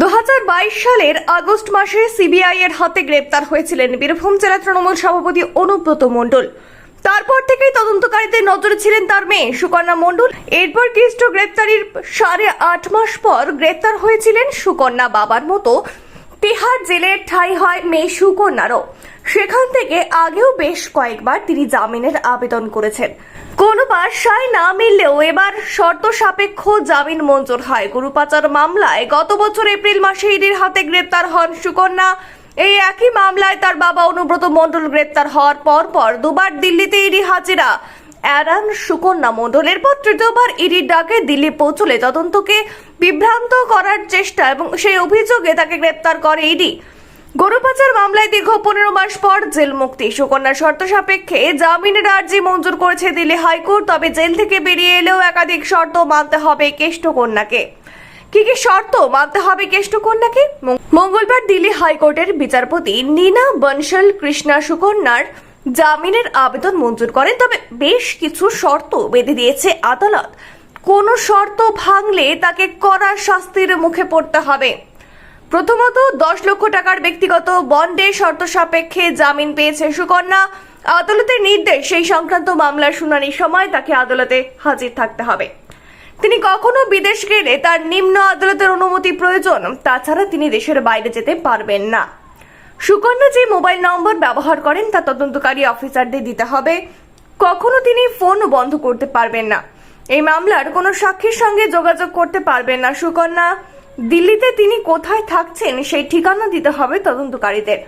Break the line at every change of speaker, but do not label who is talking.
দু হাজার বাইশ সালের আগস্ট মাসে সিবিআই এর হাতে গ্রেপ্তার হয়েছিলেন বীরভূম জেলা তৃণমূল সভাপতি অনুব্রত মণ্ডল। তারপর থেকেই তদন্তকারীদের নজরে ছিলেন তার মেয়ে সুকন্যা মণ্ডল। এরপর কৃষ্ট গ্রেপ্তারির সাড়ে আট মাস পর গ্রেপ্তার হয়েছিলেন সুকন্যা বাবার মতো তেহার জেলের ঠাঁই হয় মেয়ে সুকন্যারও। সেখান থেকে আগেও বেশ কয়েকবার তিনি জামিনের আবেদন করেছেন। কোনো বাসায় না মিললেও এবার শর্ত সাপেক্ষ জামিন মঞ্জুর হয়। গরু পাচার মামলায় গত বছর এপ্রিল মাসে ইডির হাতে গ্রেপ্তার হন সুকন্যা। এই একই মামলায় তার বাবা অনুব্রত মণ্ডল গ্রেপ্তার হওয়ার পর পর দুবার দিল্লিতে ইডি হাজিরা। এরান সুকন্যা মণ্ডল এরপর তৃতীয়বার ইডির ডাকে দিল্লি পৌঁছলে তদন্তকে বিভ্রান্ত করার চেষ্টা এবং সেই অভিযোগে তাকে গ্রেপ্তার করে ইডি। গরু পাচার মামলায় দীর্ঘ পনেরো মাস পর জেল মুক্তি সুকন্যা শর্ত সাপেক্ষে জামিনের আর্জি মঞ্জুর করেছে দিল্লি হাইকোর্ট, তবে জেল থেকে বেরিয়ে এলেও একাধিক শর্ত মানতে হবে কেষ্ট কন্যাকে কি কি শর্ত মানতে হবে কেষ্ট কন্যাকে মঙ্গলবার দিল্লি হাইকোর্টের বিচারপতি নীনা বনশাল কৃষ্ণা সুকন্যার জামিনের আবেদন মঞ্জুর করেন, তবে বেশ কিছু শর্ত বেঁধে দিয়েছে আদালত। কোন শর্ত ভাঙলে তাকে কড়া শাস্তির মুখে পড়তে হবে। প্রথমত, দশ লক্ষ টাকার ব্যক্তিগত বন্ডে শর্ত সাপেক্ষে জামিন পেয়েছে সুকন্যা। আদালতের নির্দেশ সেই সংক্রান্ত মামলার শুনানির সময় তাকে আদালতে হাজির থাকতে হবে। তিনি কখনো বিদেশ গেলে তার নিম্ন আদালতের অনুমতি প্রয়োজন, তাছাড়া তিনি দেশের বাইরে যেতে পারবেন না। সুকন্যা যে মোবাইল নম্বর ব্যবহার করেন, তা তদন্তকারী অফিসারদের দিতে হবে। কখনো তিনি ফোন বন্ধ করতে পারবেন না। এই মামলার কোনো সাক্ষীর সঙ্গে যোগাযোগ করতে পারবেন না সুকন্যা। দিল্লিতে তিনি কোথায় থাকছেন সেই ঠিকানা দিতে হবে তদন্তকারীদের।